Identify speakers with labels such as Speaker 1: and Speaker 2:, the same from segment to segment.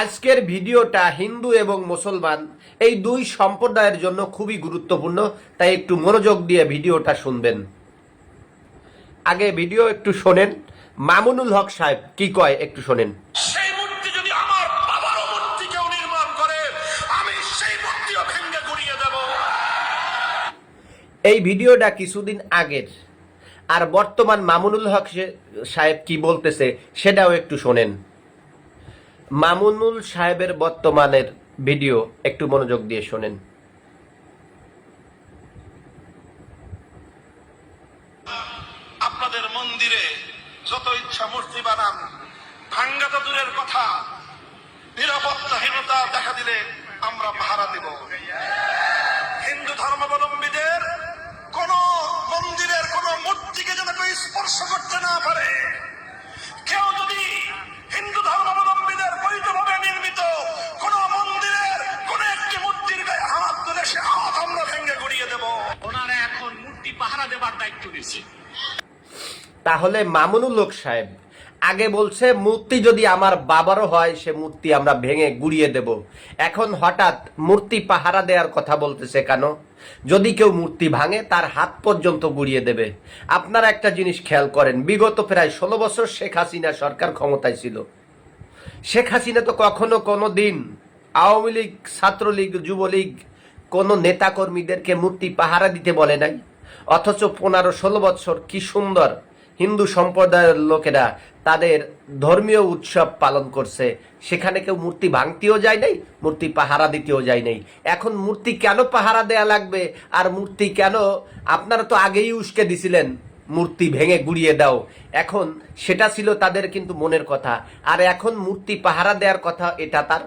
Speaker 1: আজকের ভিডিওটা হিন্দু এবং মুসলমান এই দুই সম্প্রদায়ের জন্য খুবই গুরুত্বপূর্ণ তাই একটু মনোযোগ দিয়ে ভিডিওটা শুনবেন। আগে ভিডিও একটু শোনেন। মামুনুল হক সাহেব কি কয় একটু শোনেন। এই ভিডিওটা কিছুদিন আগের। আর বর্তমান মামুনুল হক সাহেব কি বলতেছে সেটাও একটু শোনেন। মামুনুল সাহেবের বর্তমানের ভিডিও একটু মনোযোগ দিয়ে শোনেন।
Speaker 2: আপনাদের মন্দিরে যত ইচ্ছা মূর্তি বানান, ভাঙ্গা তো দূরের কথা। নিরাপত্তাহীনতা দেখা দিলে আমরা ভাড়া দেব।
Speaker 3: পাহারা দেবার দায়িত্ব নিয়েছে
Speaker 1: তাহলে মামুনুল হক সাহেব, আগে বলছে মূর্তি যদি আমার বাবারও হয়, সে মূর্তি আমরা ভেঙে গুড়িয়ে দেব। এখন হঠাৎ মূর্তি পাহারা দেওয়ার কথা বলতেছে কেন? যদি কেউ মূর্তি ভাঙে, তার হাত পর্যন্ত গুড়িয়ে দেবে। আপনারা একটা জিনিস খেয়াল করেন, বিগত প্রায় ষোলো বছর শেখ হাসিনা সরকার ক্ষমতায় ছিল। শেখ হাসিনা তো কখনো কোনো দিন আওয়ামী লীগ, ছাত্রলীগ, যুবলীগ, কোনো নেতাকর্মীদেরকে মূর্তি পাহারা দিতে বলে নাই। অথচ পনেরো ষোলো বছর কি সুন্দর হিন্দু সম্প্রদায়ের লোকেরা তাদের ধর্মীয় উৎসব পালন করছে। সেখানে কেউ মূর্তি ভাঙতেও যায় নাই, মূর্তি পাহারা দিতেও যায় নাই। এখন মূর্তি কেন পাহারা দেয়া লাগবে? আর মূর্তি কেন আপনারা তো আগেই উস্কে দিছিলেন, মূর্তি ভেঙে গুড়িয়ে দাও। এখন সেটা ছিল তাদের কিন্তু মনের কথা। আর এখন মূর্তি পাহারা দেওয়ার কথা, এটা তার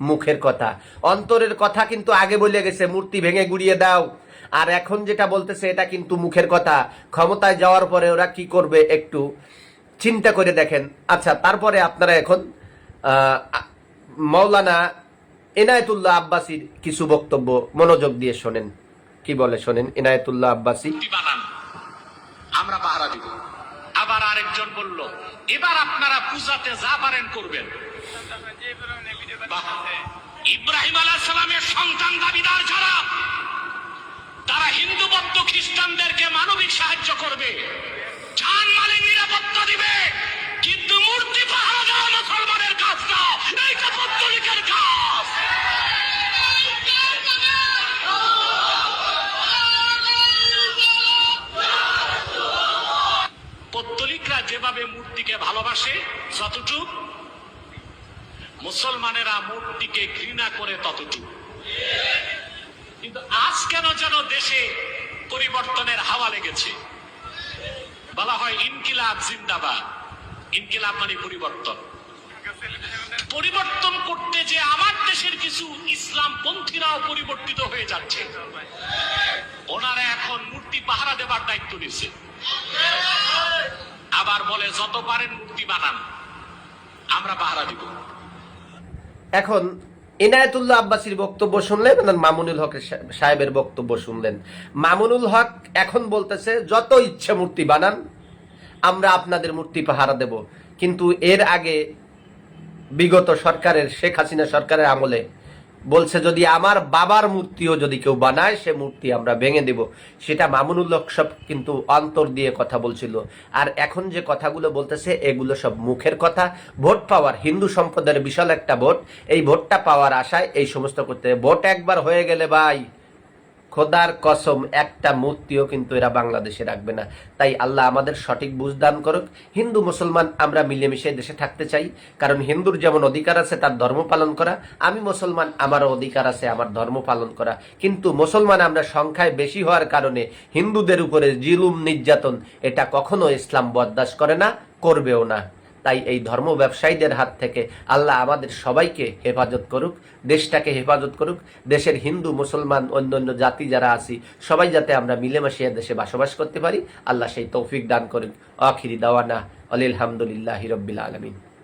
Speaker 1: মুখের কথা। অন্তরের কথা কিন্তু আগে বলে গেছে, মূর্তি ভেঙে গুড়িয়ে দাও। আর এখন যেটা বলতেছে, এটা কিন্তু মুখের কথা। ক্ষমতায় যাওয়ার পরে ওরা কি করবে একটু চিন্তা করে দেখেন। আচ্ছা তারপরে আপনারা এখন মৌলানা এনায়েতুল্লাহ আব্বাসির কিছু বক্তব্য মনোযোগ দিয়ে শোনেন। কি বলে শোনেন? এনায়েতুল্লাহ আব্বাসি।
Speaker 3: আমরা পাহারা দিব। আবার আরেকজন বলল, এবার আপনারা পূজাতে যা পারেন করবেন। ইব্রাহিম আলাহ সালামের সন্তান দাবিদার যারা তারা হিন্দু, বৌদ্ধ, খ্রিস্টানদেরকে মানবিক সাহায্য করবে। জান মালের নিরাপত্তা দিবে। কিন্তু মূর্তি পাহারা দেওয়া মুসলমানের কাজ না, এইটা পত্তলিকের কাজ। পত্তলিকরা যেভাবে মূর্তিকে ভালোবাসে, যতটুক, মুসলমানেরা মূর্তিকে ঘৃণা করে ততটুক। কিন্তু আজ কেন যেন দেশে পরিবর্তনের হাওয়া লেগেছে? বলা হয় ইনকিলাব জিন্দাবাদ। ইনকিলাব মানে পরিবর্তন। পরিবর্তন করতে যে আমার দেশের কিছু ইসলাম পন্থীরাও পরিবর্তিত হয়ে যাচ্ছে। ওনারা এখন মূর্তি পাহারা দেবার দায়িত্ব নিচ্ছে। আবার বলে, যত পারেন মূর্তি বানান। আমরা পাহারা দিব।
Speaker 1: এখন এনায়েতুল্লাহ আব্বাসীর বক্তব্য শুনলেন এবং মামুনুল হকের সাহেবের বক্তব্য শুনলেন। মামুনুল হক এখন বলতেছে, যত ইচ্ছে মূর্তি বানান, আমরা আপনাদের মূর্তি পাহারা দেব। কিন্তু এর আগে বিগত সরকারের, শেখ হাসিনা সরকারের আমলে বলছে, যদি আমার বাবার মূর্তিও যদি কেউ বানায়, সে মূর্তি আমরা ভেঙে দেব। সেটা মামুনুল সব কিন্তু অন্তর দিয়ে কথা বলছিল। আর এখন যে কথাগুলো বলতেছে, এগুলো সব মুখের কথা। ভোট পাওয়ার, হিন্দু সম্প্রদায়ের বিশাল একটা ভোট। এই ভোটটা পাওয়ার আশায় এই সমস্ত করতে। ভোট একবার হয়ে গেলে ভাই। খোদার কসম, একটা মূর্তিও কিন্তু এরা বাংলাদেশে রাখবে না। তাই আল্লাহ আমাদের সঠিক বুঝদান করুক। হিন্দু, মুসলমান, আমরা মিলেমিশে দেশে থাকতে চাই। কারণ হিন্দুর যেমন অধিকার আছে, তার ধর্ম পালন করা। আমি মুসলমান, আমারও অধিকার আছে, আমার ধর্ম পালন করা। কিন্তু মুসলমান আমরা সংখ্যায় বেশি হওয়ার কারণে হিন্দুদের উপরে জিলুম, নির্যাতন, এটা কখনো ইসলাম বরদাস্ত করে না, করবেও না। তাই এই ধর্ম ব্যবসায়ীদের হাত থেকে আল্লাহ আমাদের সবাইকে হেফাজত করুক, দেশটাকে হেফাজত করুক, দেশের হিন্দু, মুসলমান, অন্যান্য জাতি যারা আছি, সবাই যাতে আমরা মিলেমিশে দেশে বসবাস করতে পারি, আল্লাহ সেই তৌফিক দান করুক। অখিরি দাওয়ানা আলহামদুলিল্লাহ হিরব্বিল আলমিন।